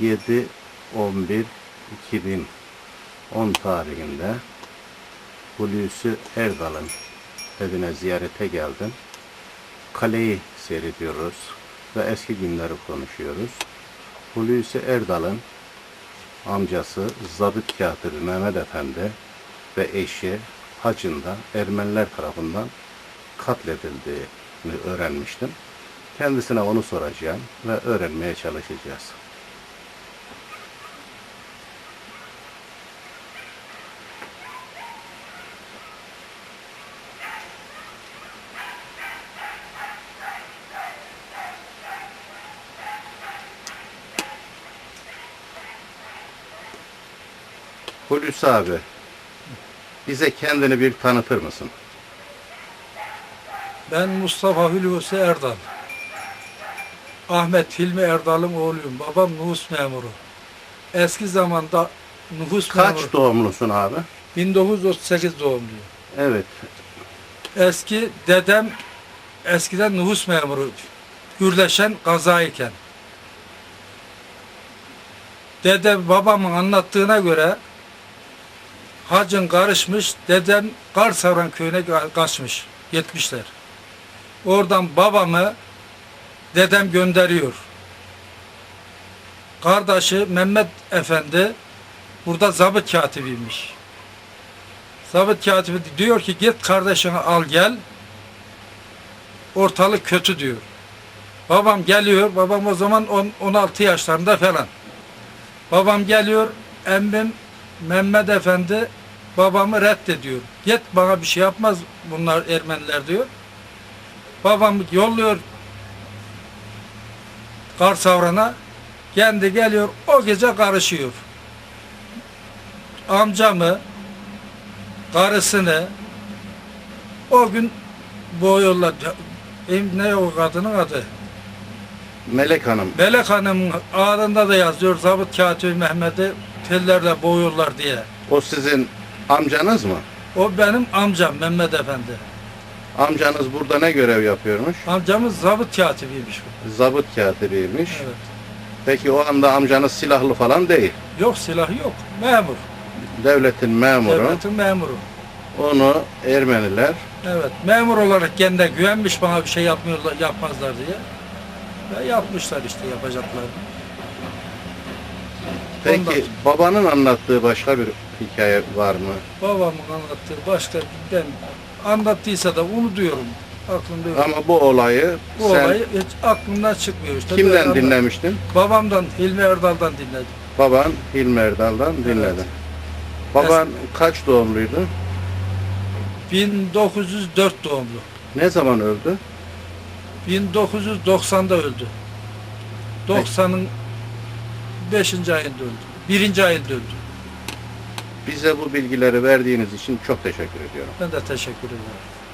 7 11 2010 tarihinde Hulusi Erdal'ın evine ziyarete geldim. Kaleyi seyrediyoruz ve eski günleri konuşuyoruz. Hulusi Erdal'ın amcası Zabıt Katibi Mehmet Efendi ve eşi hacında Ermeniler tarafından katledildiğini öğrenmiştim. Kendisine onu soracağım ve öğrenmeye çalışacağız. Hulusi abi, bize kendini bir tanıtır mısın? Ben Mustafa Hulusi Erdal. Ahmet Hilmi Erdal'ın oğluyum. Babam nüfus memuru. Eski zamanda nüfus Kaç memuru. doğumlusun abi? 1938 doğumluyum. Evet, Eski dedem eskiden nüfus memuru. Gürleşen kazayken. Dedem babamın anlattığına göre hacın karışmış, dedem Karsavran köyüne ka- kaçmış. Gitmişler. Oradan babamı dedem gönderiyor. Kardeşi Mehmet Efendi burada zabıt katibiymiş. Zabıt katibi diyor ki git kardeşini al gel. Ortalık kötü diyor. Babam geliyor. Babam o zaman on- 16 yaşlarında falan. Babam geliyor. Emmim Mehmet Efendi babamı reddediyor. Git bana bir şey yapmaz bunlar Ermeniler diyor. Babam yolluyor Karsavran'a. Kendi geliyor o gece karışıyor. Amcamı karısını o gün boğuyorlar. Ne o kadının adı? Melek Hanım. Melek Hanım'ın ağrında da yazıyor Zabıt Katibi Mehmet'i tellerle boğuyorlar diye. O sizin amcanız mı? O benim amcam Mehmet Efendi. Amcanız burada ne görev yapıyormuş? Amcamız zabıt katibiymiş. Zabıt katibiymiş. Evet. Peki o anda amcanız silahlı falan değil. Yok silahı yok. Memur. Devletin memuru. Devletin memuru. Onu Ermeniler Evet. Memur olarak kendine güvenmiş bana bir şey yapmıyorlar, yapmazlar diye. Ve yapmışlar işte yapacaklarını. Peki Ondan- babanın anlattığı başka bir hikaye var mı? Babamın anlattığı başka ben anlattıysa da unutuyorum. Aklımda yok. Ama bu olayı Bu sen olayı hiç aklımdan çıkmıyor işte. kimden anlat- dinlemiştin? Babamdan, Hilmi Erdal'dan dinledim. Baban Hilmi Erdal'dan dinledin. Baban kaç doğumluydu? 1904 doğumlu. Ne zaman öldü? 1990'da öldü. 90'ın 5. ayında öldü. 1. ayında öldü. Bize bu bilgileri verdiğiniz için çok teşekkür ediyorum. Ben de teşekkür ederim.